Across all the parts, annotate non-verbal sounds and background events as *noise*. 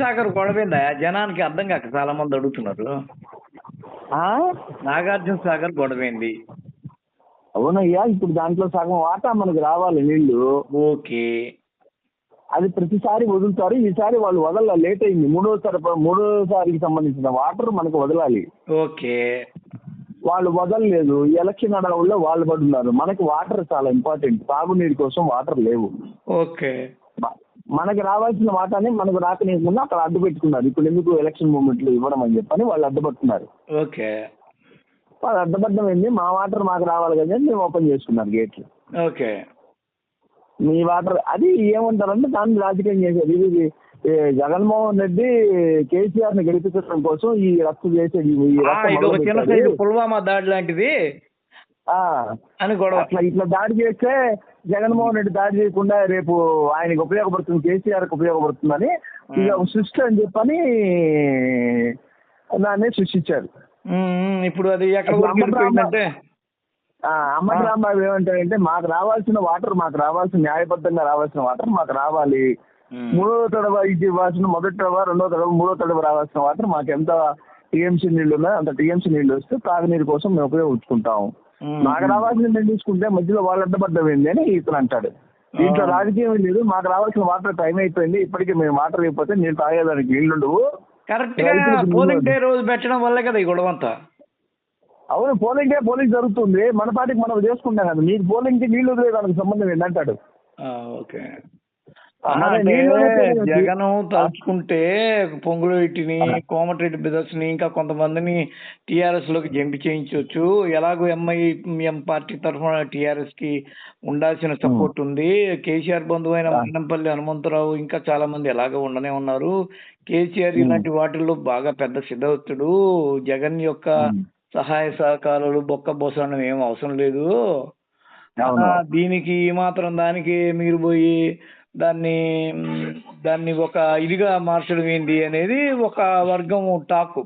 సాగర్ గొడవేందా? జనానికి అర్థం కాక చాలా మంది అడుగుతున్నారు? నాగార్జున సాగర్ గొడవేంది? అవునయ్యా ఇప్పుడు దాంట్లో సగం వాటా మనకు రావాలి నీళ్ళు ఓకే. అది ప్రతిసారి వదులుతారు ఈసారి వాళ్ళు వదల లేట్ అయింది. మూడోసారి మూడోసారికి సంబంధించిన వాటర్ మనకు వదలాలి. ఓకే. వాళ్ళు వదలలేదు. ఎలక్షన్ అడవుల్లో వాళ్ళు పడున్నారు. మనకి వాటర్ చాలా ఇంపార్టెంట్. తాగునీరు కోసం వాటర్ లేవు. ఓకే. మనకి రావాల్సిన వాటాని మనకు రాకనేకుండా అక్కడ అడ్డు పెట్టుకున్నారు. ఇప్పుడు ఎందుకు ఎలక్షన్ మూమెంట్లో ఇవ్వడం అని చెప్పని వాళ్ళు అడ్డుపడుతున్నారు ఓకే. వాళ్ళు అడ్డుపడడం ఏంది? మా వాటర్ మాకు రావాలి కదా అని మేము ఓపెన్ చేసుకున్నారు గేట్లు. ఓకే. మీ వాటర్ అది ఏమంటారంటే దాన్ని రాజకీయం చేశారు ఇది జగన్మోహన్ రెడ్డి కేసీఆర్ని గెలిపించడం కోసం ఈ రక్త చేసేది పుల్వామా దాడి లాంటిది. అని గొడవ. అట్లా ఇట్లా దాడి చేస్తే జగన్మోహన్ రెడ్డి దాడి చేయకుండా రేపు ఆయనకు ఉపయోగపడుతుంది కేసీఆర్కి ఉపయోగపడుతుందని ఇది ఒక సృష్టి అని చెప్పని దాన్ని సృష్టించారు. ఇప్పుడు అది ఎక్కడ వరకు అమ్మటి రాంబాబు ఏమంటారంటే మాకు రావాల్సిన వాటర్ మాకు రావాల్సిన న్యాయబద్ధంగా రావాల్సిన వాటర్ మాకు రావాలి. మూడో తడవ ఇది ఇవ్వాల్సిన మొదటి తడవ రెండో తడవ మూడో తడవ రావాల్సిన వాటర్ మాకు ఎంత టీఎంసీ నీళ్ళు ఉన్నాయో అంత టీఎంసీ నీళ్ళు వస్తే తాగునీరు కోసం మేము ఉపయోగించుకుంటాం. మాకు రావాల్సిన మేము తీసుకుంటే మధ్యలో వాళ్ళు అడ్డపడ్డం ఏంది అని ఇతను అంటాడు. దీంట్లో. రాజకీయం లేదు. మాకు రావాల్సిన వాటర్ టైం అయిపోయింది. ఇప్పటికే మేము వాటర్ అయిపోతే నీళ్ళు తాగేదానికి నీళ్ళు ఉండవు కరెక్ట్గా పోలింగ్ డే రోజు పెట్టడం వల్లే కదా ఈ గొడవ అంతా అవును పోలింగ్ డే పోలింగ్ జరుగుతుంది. మన పాటికి మనం చేసుకుంటాం కదా. మీకు పోలింగ్కి నీళ్ళు వదిలేదానికి సంబంధం ఏంటంటాడు ఓకే. జగన్ తలుచుకుంటే పొంగులేటిని కోమటిరెడ్డి బ్రదర్స్ని ఇంకా కొంతమందిని టిఆర్ఎస్లోకి జంప్ చేయించవచ్చు ఎలాగో ఎంఐ ఎం పార్టీ తరఫున టిఆర్ఎస్కి ఉండాల్సిన సపోర్ట్ ఉంది. కేసీఆర్ బంధువైన ఆ. మన్నంపల్లి హనుమంతరావు ఇంకా చాలా మంది ఎలాగో ఉండనే ఉన్నారు. కేసీఆర్. ఇలాంటి వాటిల్లో బాగా పెద్ద సిద్ధవుతుడు జగన్ యొక్క. సహాయ సహకారాలు బొక్క బొసడం ఏం అవసరం లేదు. దీనికి ఈ మాత్రం దానికి మీరు పోయి దాన్ని దాన్ని ఒక ఇదిగా మార్చడం ఏంటి అనేది ఒక వర్గం టాక్.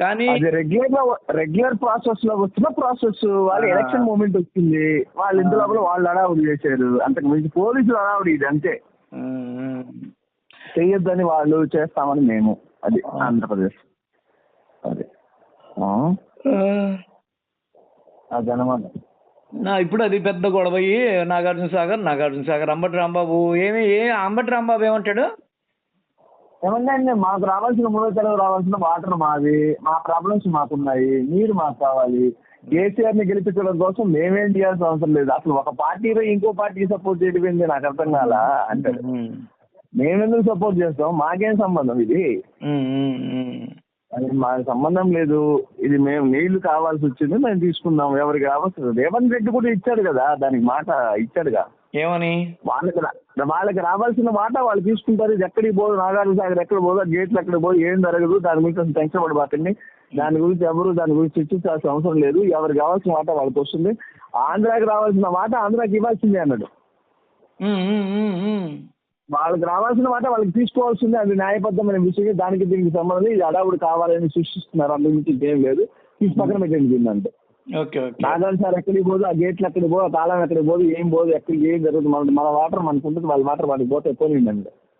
కానీ రెగ్యులర్లో రెగ్యులర్ ప్రాసెస్లో వస్తున్న ప్రాసెస్ వాళ్ళ. ఎలక్షన్ మూమెంట్ వచ్చింది. వాళ్ళ ఇంటి. లోపల వాళ్ళు హడావుడి చేశారు. అంతకు మించి పోలీసులు హడావుడి ఇది అంతే. చెయ్యొద్దని వాళ్ళు చేస్తామని మేము. అది. ఆంధ్రప్రదేశ్. అది. అదనమాట నా ఇప్పుడు అది పెద్ద గొడవ అయ్యి నాగార్జున సాగర్ నాగార్జున సాగర్ అంబటి రాంబాబు ఏమి ఏ అంబటి రాంబాబు ఏమంటాడు? ఏమంటే మాకు రావాల్సిన మూడో తరగతి రావాల్సిన వాటర్ మాది మా ప్రాబ్లమ్స్ మాకున్నాయి నీరు మాకు కావాలి. కేసీఆర్ని గెలిపించడం కోసం మేమేం చేయాల్సిన అవసరం లేదు. అసలు ఒక పార్టీలో ఇంకో పార్టీకి సపోర్ట్ చేయడం ఏంది? నాకు అర్థం కాలా? అంటాడు. మ్, మేమెందుకు సపోర్ట్ చేస్తాం? మాకేం సంబంధం ఇది? మ్, మ్, మ్. అది మాకు సంబంధం లేదు. ఇది మేము నీళ్ళు కావాల్సి వచ్చింది మేము తీసుకుందాం. ఎవరికి కావాల్సి రేవంత్ రెడ్డి కూడా ఇచ్చాడు కదా దానికి మాట ఇచ్చాడుగా. ఏమని? వాళ్ళకి వాళ్ళకి రావాల్సిన మాట వాళ్ళు తీసుకుంటారు. ఇది ఎక్కడికి పోదు నాగార్జున సాగర్ ఎక్కడ పోదు గేట్లు ఎక్కడ పోదు ఏం జరగదు. దాని గురించి అసలు టెన్షన్ పడబాకండి దాని గురించి ఎవరు దాని గురించి చర్చించాల్సిన అవసరం లేదు. ఎవరికి కావాల్సిన మాట వాళ్ళకి వస్తుంది. ఆంధ్రాకి రావాల్సిన మాట ఆంధ్రాకి ఇవ్వాల్సిందే అన్నాడు. మ్, మ్, మ్, మ్. వాళ్ళకి రావాల్సిన మాట వాళ్ళకి తీసుకోవాల్సిందే. అది న్యాయబద్ధమైన విషయం దానికి దీనికి సంబంధం. ఇది అడావుడు కావాలని సృష్టిస్తున్నారు. అందు గురించి ఇంకేం లేదు. తీసి పక్కన పెట్టండి దీన్ని అంటే ఓకే ఓకే. నాగార్జున సార్ ఎక్కడికి పోదు ఆ గేట్లు ఎక్కడికి పోదు ఆ తాళం ఎక్కడికి పోదు ఏం పోదు ఎక్కడికి ఏం జరుగుతుంది మన మన వాటర్ మనకు ఉంటుంది వాళ్ళ వాటర్ వాడికి పోతే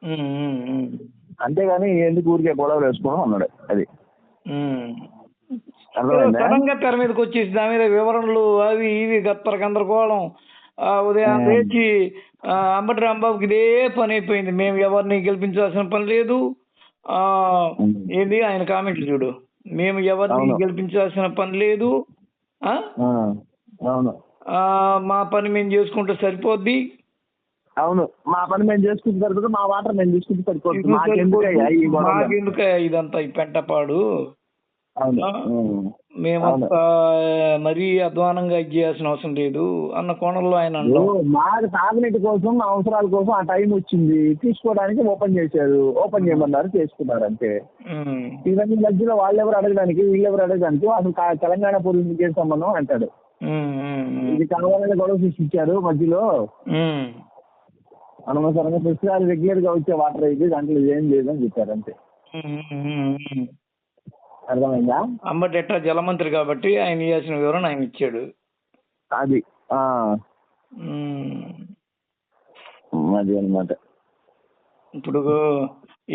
మ్. అంతేగాని ఎందుకు ఊరికే గొడవలు వేసుకోవడం అన్నాడు అది. సడన్గా తెర మీదకి వచ్చేసి దాని మీద వివరణలు అవి ఇవి గత్తర గందరగోళం ఉదయం. లేచి అంబటి రాంబాబుకి ఇదే పని అయిపోయింది. మేము ఎవరిని గెలిపించాల్సిన పని లేదు. ఏంది? ఆయన కామెంట్లు చూడు. మేము ఎవరిని. గెలిపించాల్సిన పని లేదు. ఆ? ఆ, అవును. ఆ, మా పని మేము చేసుకుంటే సరిపోద్ది. అవును. మా పని మేము చేసుకుంటే సరిపోతుంది మా వాటర్ మేము తీసుకుంటే సరిపోతుంది మాకెందుకయ్యా ఇదంతా ఈ పెంటపాడు. మేమంతా మరీ అధ్వానంగా చేయాల్సిన అవసరం లేదు అన్న కోణంలో ఆయన మాకు తాగునీటి కోసం అవసరాల కోసం ఆ టైం వచ్చింది. తీసుకోవడానికి ఓపెన్ చేశారు. ఓపెన్ చేయమన్నారు చేసుకున్నారు అంతే. ఇవన్నీ మధ్యలో వాళ్ళెవరు అడగడానికి వీళ్ళెవరు అడగడానికి అసలు తెలంగాణ పోలీసులకి ఏం సంబంధం అంటాడు. ఇది కావాలని గొడవ సృష్టించారు మధ్యలో. అనవసరంగా ప్రతిసారి రెగ్యులర్గా వచ్చే వాటర్ అయితే దాంట్లో ఏం లేదని చెప్పారు అంతే. అర్థమైందా? అంబటి ఎట్లా జలమంత్రి కాబట్టి ఆయన ఇవ్వాల్సిన వివరణ ఆయన ఇచ్చాడు. అది. అది అనమాట ఇప్పుడు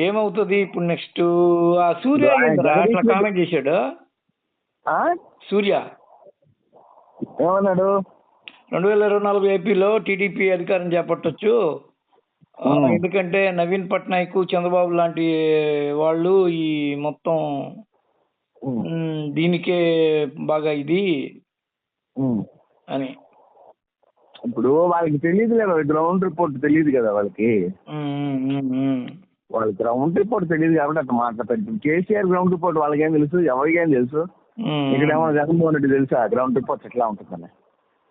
ఏమవుతుంది ఇప్పుడు నెక్స్ట్ ఆ సూర్య అట్లా కామెంట్ చేశాడు? సూర్య. ఏమన్నాడు? రెండు వేల ఇరవై నాలుగు ఏపీలో టీడీపీ అధికారం చేపట్టొచ్చు. ఎందుకంటే నవీన్ పట్నాయక్ చంద్రబాబు లాంటి వాళ్ళు ఈ మొత్తం ఉమ్, దీనికే బాగా ఇది ఉమ్. అని. ఇప్పుడు వాళ్ళకి తెలియదు కదా గ్రౌండ్ రిపోర్ట్ తెలియదు కదా వాళ్ళకి. ఉమ్, ఉమ్, ఉమ్, ఉమ్. వాళ్ళకి గ్రౌండ్ రిపోర్ట్ తెలియదు కాబట్టి అట్లా మాట్లాడతారు. కేసీఆర్ గ్రౌండ్ రిపోర్ట్ వాళ్ళకి ఏం తెలుసు ఎవరికేం తెలుసు? ఉమ్, ఇక్కడ ఏమో జగన్మోహన్ రెడ్డి తెలుసా? గ్రౌండ్ రిపోర్ట్ ఎట్లా ఉంటుందని.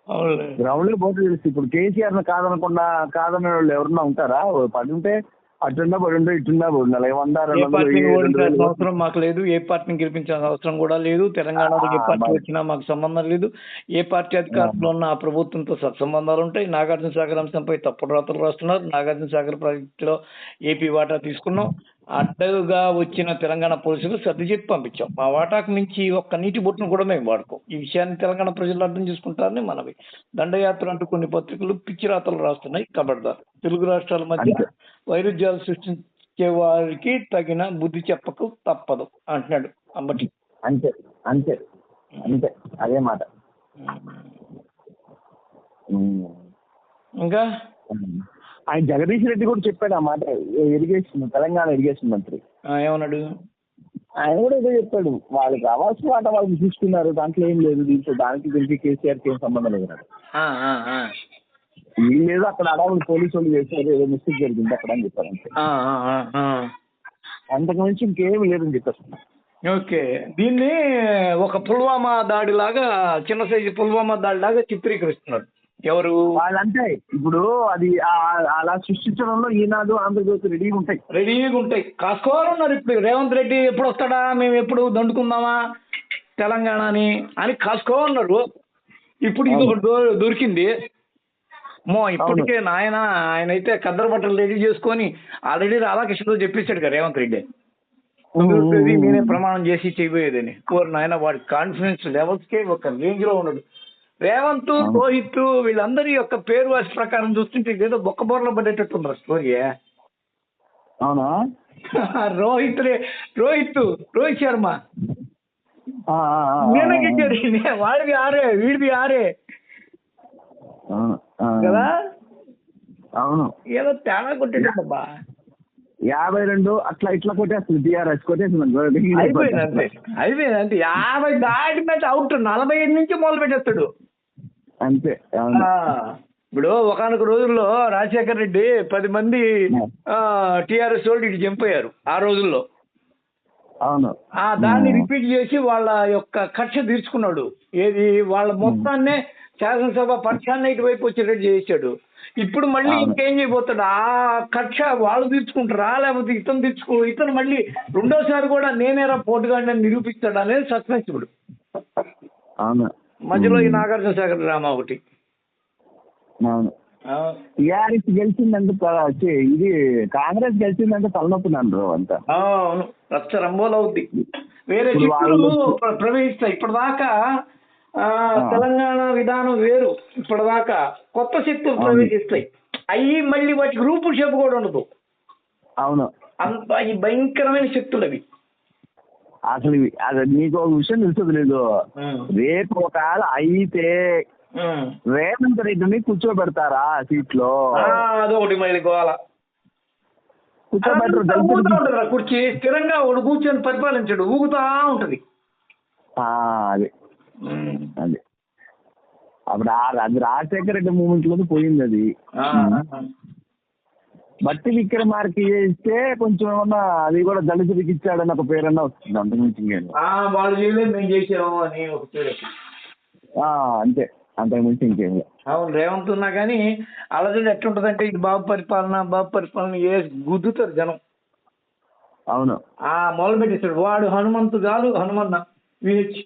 అవునులే. గ్రౌండ్ రిపోర్ట్ తెలుసు. ఇప్పుడు కేసీఆర్ని కాదనకుండా కాదనే వాళ్ళు ఎవరన్నా ఉంటారా? ఓ పడి ఉంటే అటుండా పడి ఉంటే ఇటుండా పడి ఉండాలి వంద ఏ రెండు ఓడించాల్సిన. అవసరం మాకు లేదు. ఏ పార్టీని గెలిపించాల్సిన అవసరం కూడా లేదు. తెలంగాణలో ఏ పార్టీ మరి. వచ్చినా మాకు సంబంధం లేదు. ఏ పార్టీ అధికారంలో ఉన్న ఆ ప్రభుత్వంతో సత్సంబంధాలు ఉంటాయి. నాగార్జున సాగర్ అంశంపై తప్పుడు రాతలు రాస్తున్నారు. నాగార్జున సాగర్ ప్రాజెక్టులో ఏపీ వాటా తీసుకున్నాం. అడ్డగా వచ్చిన తెలంగాణ పోలీసులు సర్ది చెప్పి పంపించాం. మా వాటాకు మించి ఒక్క నీటి బొట్టును కూడా మేము వాడుకోం. ఈ విషయాన్ని తెలంగాణ ప్రజలు అర్థం చేసుకుంటారని మనవి. దండయాత్ర అంటూ కొన్ని పత్రికలు పిచ్చి రాతలు రాస్తున్నాయి కబడ్దార్. తెలుగు రాష్ట్రాల మధ్య. వైరుధ్యాలు సృష్టించే వారికి తగిన బుద్ధి చెప్పకు తప్పదు అంటున్నాడు అంబటి. అంతే అంతే అంతే. అదే మాట. ఇంకా? ఆయన జగదీష్ రెడ్డి కూడా చెప్పాడు ఆ మాట. ఇరిగేషన్ తెలంగాణ ఇరిగేషన్ మంత్రి. ఏమన్నాడు? ఆయన కూడా ఇదే చెప్పాడు. వాళ్ళకి రావాల్సిన వాట వాళ్ళకి చూసుకున్నారు. దాంట్లో ఏం లేదు. దీంట్లో దానికి దీనికి కేసీఆర్కి ఏం సంబంధం లేదు. ఏం లేదు అక్కడ అడవులు పోలీసు వాళ్ళు చేశారు. ఏదో మిస్టేక్ జరిగింది అక్కడ అని చెప్పారు అంతే. ఆ. అంతకు మించి ఇంకేం లేదని చెప్పారు. ఓకే. దీన్ని ఒక పుల్వామా దాడిలాగా చిన్న సైజు పుల్వామా దాడిలాగా చిత్రీకరిస్తున్నారు. ఎవరు? వాళ్ళంటే ఇప్పుడు అది అలా సృష్టించడంలో ఈనాడు ఆంధ్రజ్యోతి రెడీగా ఉంటాయి. రెడీగా ఉంటాయి. కాసుకోవాలి ఉన్నారు ఇప్పుడు. రేవంత్ రెడ్డి ఎప్పుడు వస్తాడా? మేము ఎప్పుడు దండుకుందామా? తెలంగాణని అని కాసుకోవాలన్నారు ఇప్పుడు ఇది దొరికింది. మో ఇప్పటికే నాయన ఆయన అయితే కద్దరు బట్టలు రెడీ చేసుకొని ఆల్రెడీ రాధాకృష్ణతో చెప్పేశాడు కదా రేవంత్ రెడ్డి. నేనే ప్రమాణం చేసి చేయబోయేదని కోరు నాయన వాడి కాన్ఫిడెన్స్ లెవెల్స్ కే ఒక రేంజ్లో ఉన్నాడు. రేవంత్ రోహిత్ వీళ్ళందరి యొక్క పేరు వాసి ప్రకారం చూస్తుంటే ఇదేదో బొక్క బోర్లో పడేటట్టు ఉన్నారు స్టోరీ. అవునా? *laughs* రోహిత్ రే రోహిత్ రోహిత్ శర్మ. వాడిది ఆరే వీడిది ఆరే. కదా? అవును. ఏదో తేడా కొట్టేటబ్బా యాభై రెండు అట్లా ఇట్లా కొట్టేస్తుంది. టీఆర్ఎస్ కొట్టేస్తుంది అయిపోయింది అంతే అయిపోయింది అంతే యాభై దాటినట్టు అవుట్ నలభై ఐదు నుంచి మొదలు పెట్టేస్తాడు అంతే ఇప్పుడు ఒకనొక రోజుల్లో రాజశేఖర్ రెడ్డి పది మంది టిఆర్ఎస్ వాళ్ళు ఇటు చంపోయారు ఆ రోజుల్లో. అవును. ఆ దాన్ని రిపీట్ చేసి వాళ్ళ యొక్క కక్ష తీర్చుకున్నాడు. ఏది వాళ్ళ మొత్తాన్నే శాసనసభ పక్షాన్ని ఇటువైపు వచ్చేటట్టు చేశాడు. ఇప్పుడు మళ్ళీ. ఇంకేం చేయబోతాడు? ఆ కక్ష వాళ్ళు తీర్చుకుంటారా? లేకపోతే ఇతను తీర్చుకో ఇతను మళ్ళీ రెండోసారి కూడా నేనేరా పోటుగా నిరూపిస్తాడు అనేది సస్పెన్స్ ఇప్పుడు అవును. మధ్యలో ఈ నాగార్జున సాగర్ డ్రామా ఒకటి. టీఆర్ఎస్ గెలిచిందంటే ఇది కాంగ్రెస్ గెలిచిందంటే తలనొప్పినాను అంతా. ఆ, అవును. రచ్చ రంబోలు అవుద్ది. వేరే ప్ర- ప్రవహిస్తాయి. ఇప్పటిదాకా. తెలంగాణ విధానం వేరు. ఇప్పటిదాకా కొత్త శక్తులు. ప్రవేశిస్తాయి. అవి మళ్ళీ వాటి గ్రూపు షేప్ కూడా ఉండదు. అవును. అంత ఈ భయంకరమైన శక్తులు అవి అసలు అది నీకు ఒక విషయం తెలుసు లేదు. రేపు ఒకవేళ అయితే. రేవంత్ రెడ్డిని కూర్చోబెడతారా సీట్లో అదొకటి మళ్ళీ కూర్చోబెట్టరు కుర్చీ స్థిరంగా ఒకడు కూర్చొని పరిపాలించడు ఊగుతా ఉంటది. అదే. అదే. అప్పుడు ఆ- అది రాజశేఖర రెడ్డి మూమెంట్లో పోయింది అది. బట్టి విక్రమార్కి ఇస్తే కొంచెం ఏమన్నా అది కూడా దళితుడికి ఇచ్చాడని ఒక పేరన్నా వస్తుంది అంతకుమించి ఇంకేం లేదు. ఆ, వాళ్ళు చేయలేదు మేము చేసాము అని ఒక పేరు అంతే. అంతకుమించి ఇంకేం లేదు. అవును రేవంత్ ఉన్నా కానీ అలజడి ఎట్లుంటదంటే ఇది బాబు పరిపాలన బాబు పరిపాలన ఏ గుద్దుతారు జనం. అవును. ఆ మొదలు పెట్టేస్తాడు వాడు హనుమంతు కాదు హనుమన్న విహెచ్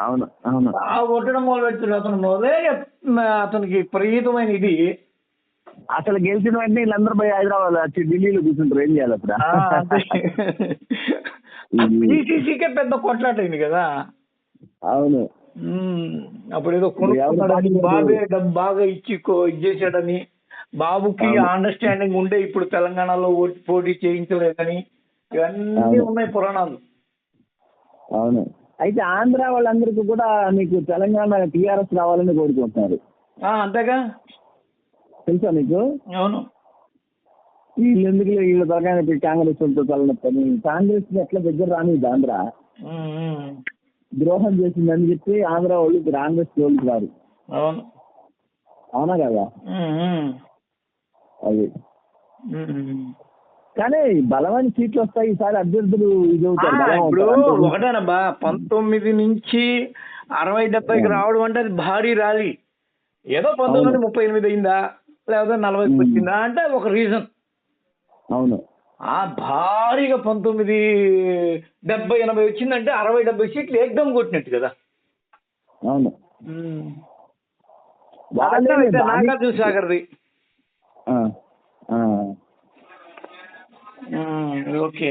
అవును అవును. ఆ కొట్టడం మొదలు పెడతాడు. అతను మొదలే అతనికి విపరీతమైన ఇది. అసలు గెలిచిన వెంటనే వీళ్ళందరూ పోయి హైదరాబాద్ వచ్చి ఢిల్లీలో కూర్చుంటారు. ఏం చేయాలి అప్పుడు. PCC-కే పెద్ద కొట్లాట అయింది కదా. అవును. అప్పుడు ఏదో కొనుక్కున్నాడని బాబే బాగా ఇచ్చి చేశాడని బాబుకి. అండర్స్టాండింగ్ ఉండే ఇప్పుడు తెలంగాణలో ఓటు పోటీ చేయించలేదని ఇవన్నీ. ఉన్నాయి పురాణాలు. అవును. అయితే ఆంధ్ర వాళ్ళందరికీ కూడా మీకు తెలంగాణ టీఆర్ఎస్ రావాలని కోరుకుంటున్నారు. ఆ, అంతేగా? తెలుసా మీకు అవును. వీళ్ళు ఎందుకు వీళ్ళ ఇప్పుడు కాంగ్రెస్ వాళ్ళతో తలనొప్పని? కాంగ్రెస్ ఎట్లా దగ్గర రాని ఆంధ్ర. ద్రోహం చేసిందని చెప్పి ఆంధ్ర వాళ్ళు కాంగ్రెస్ వాళ్ళకి రారు. అవును. అవునా కదా. అది. కానీ బలమైన సీట్లు వస్తాయి ఈసారి అభ్యర్థులు ఇది ఇప్పుడు. ఒకటేనబ్బా పంతొమ్మిది నుంచి అరవై డెబ్బైకి రావడం అంటే అది భారీ ర్యాలీ. ఏదో పంతొమ్మిది. ముప్పై ఎనిమిది అయిందా? లేకపోతే నలభైకి ఉమ్. వచ్చిందా అంటే ఒక రీజన్ అవును. ఆ భారీగా పంతొమ్మిది డెబ్బై ఎనభై వచ్చిందంటే అరవై డెబ్బై సీట్లు ఏకదం కొట్టినట్టు కదా. అవును. నాగార్జున సాగర్ది. ఓకే.